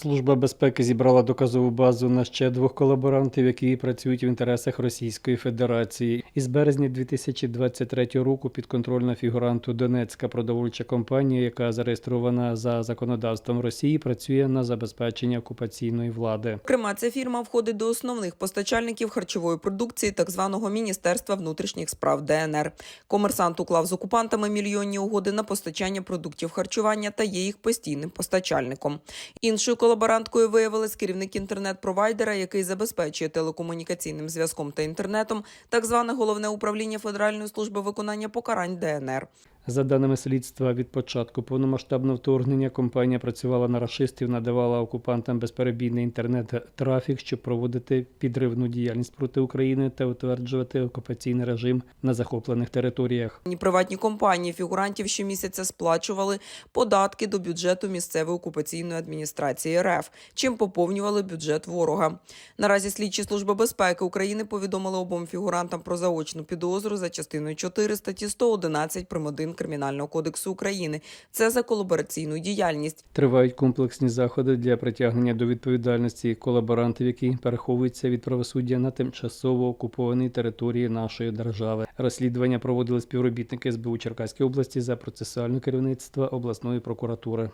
Служба безпеки зібрала доказову базу на ще двох колаборантів, які працюють в інтересах Російської Федерації. Із березня 2023 року підконтрольна фігуранту Донецька продовольча компанія, яка зареєстрована за законодавством Росії, працює на забезпечення окупаційної влади. Зокрема, ця фірма входить до основних постачальників харчової продукції так званого Міністерства внутрішніх справ ДНР. Комерсант уклав з окупантами мільйонні угоди на постачання продуктів харчування та є їх постійним постачальником. Іншою колаборанткою виявилась керівник інтернет-провайдера, який забезпечує телекомунікаційним зв'язком та інтернетом, так зване головне управління Федеральної служби виконання покарань ДНР. За даними слідства, від початку повномасштабного вторгнення компанія працювала на рашистів, надавала окупантам безперебійний інтернет-трафік, щоб проводити підривну діяльність проти України та утверджувати окупаційний режим на захоплених територіях. Ні приватні компанії фігурантів щомісяця сплачували податки до бюджету місцевої окупаційної адміністрації РФ, чим поповнювали бюджет ворога. Наразі слідчі служби безпеки України повідомили обом фігурантам про заочну підозру за частиною 4 статті 111 прим. 1 Кримінального кодексу України. Це за колабораційну діяльність. Тривають комплексні заходи для притягнення до відповідальності колаборантів, які переховуються від правосуддя на тимчасово окупованій території нашої держави. Розслідування проводили співробітники СБУ Черкаської області за процесуальне керівництво обласної прокуратури.